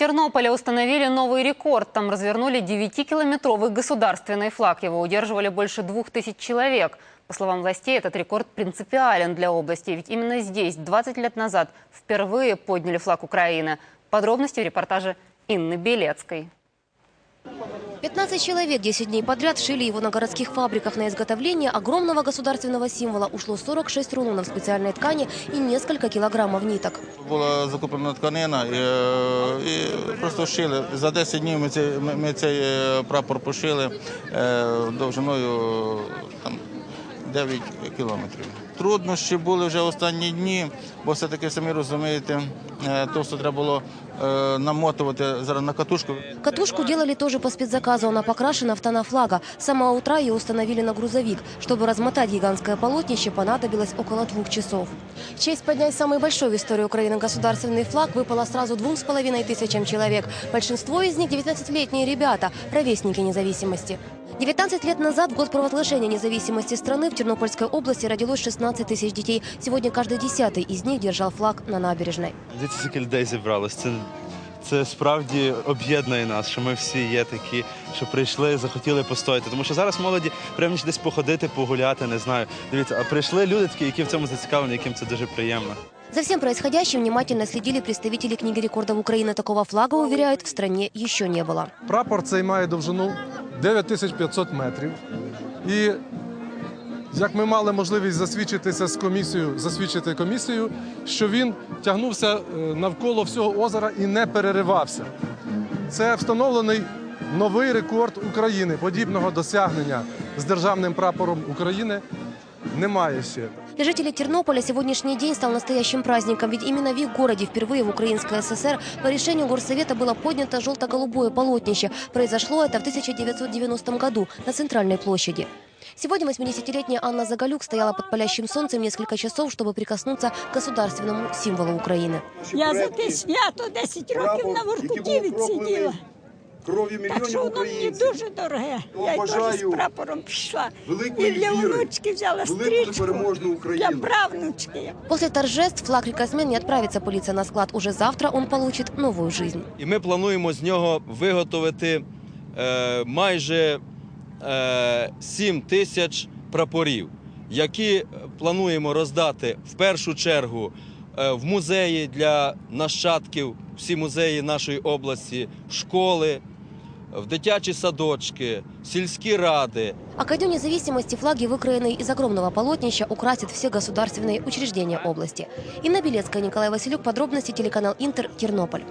Тернополе установили новый рекорд. Там развернули 9-километровый государственный флаг. Его удерживали больше двух тысяч человек. По словам властей, этот рекорд принципиален для области. Ведь именно здесь 20 лет назад впервые подняли флаг Украины. Подробности в репортаже Инны Белецкой. 15 человек 10 дней подряд шили его на городских фабриках. На изготовление огромного государственного символа ушло 46 рулонов специальной ткани и несколько килограммов ниток. Була закуплена тканина і, і просто шили. За 10 днів ми цей, ми, цей прапор пошили е, довжиною там, 9 кілометрів. Труднощі були вже останні дні, бо все-таки самі розумієте, е, то, що треба було е, намотувати зараз на катушку. Катушку делали тоже по спецзаказу. Она покрашена в тона флага. С самого утра ее установили на грузовик. Чтобы размотать гигантское полотнище, понадобилось около двух часов. Честь поднять самый большой в истории Украины государственный флаг выпала сразу двум с половиной тысячам человек. Большинство из них 19-летние ребята, ровесники независимости. 19 лет назад, в год провозглашения независимости страны, в Тернопольской области родилось 16 тысяч детей. Сегодня каждый десятый из них держал флаг на набережной. Дивіться, скільки людей зібралось. Це, це справді об'єднує нас, що ми всі є такі, що прийшли, захотіли постояти. Тому що зараз молоді приємніше десь походити, погуляти, не знаю. Дивіться, а прийшли люди такі, які в цьому зацікавлені, яким це дуже приємно. За всем происходящим внимательно следили представители книги рекордов Украины. Такого флага, уверяют, в стране еще не было. Прапор цей має довжину 9500 метрів. І як ми мали можливість засвідчитися з комісією, засвідчити комісію, що він тягнувся е, навколо всього озера і не переривався. Це встановлений новий рекорд України. Подібного досягнення з державним прапором України немає ще. Для жителей Тернополя сегодняшний день стал настоящим праздником, ведь именно в их городе впервые в Украинской ССР по решению Горсовета было поднято желто-голубое полотнище. Произошло это в 1990 году на Центральной площади. Сегодня 80-летняя Анна Загалюк стояла под палящим солнцем несколько часов, чтобы прикоснуться к государственному символу Украины. Я за те свято 10 років на Воркуті відсиділа. Кров'ю Так мільйонів що воно мені українців. дуже дороге. Я й теж з бажаю прапором пішла. великої І для віри, внучки взяла велику стрічку. переможну Для Україну. правнучки. После торжеств флаг рекордсмен не отправится пылиться на склад. Уже завтра он получит новую жизнь. І ми плануємо з нього виготовити е, майже е, 7 тисяч прапорів, які плануємо роздати в першу чергу е, в музеї для нащадків, всі музеї нашої області, в школи, в дитячі садочки, сільські ради. А ко Дню независимости флаги, выкроенные из огромного полотнища, украсят все государственные учреждения области. Инна Белецкая, Николай Василюк. Подробности телеканал Интер, Тернополь.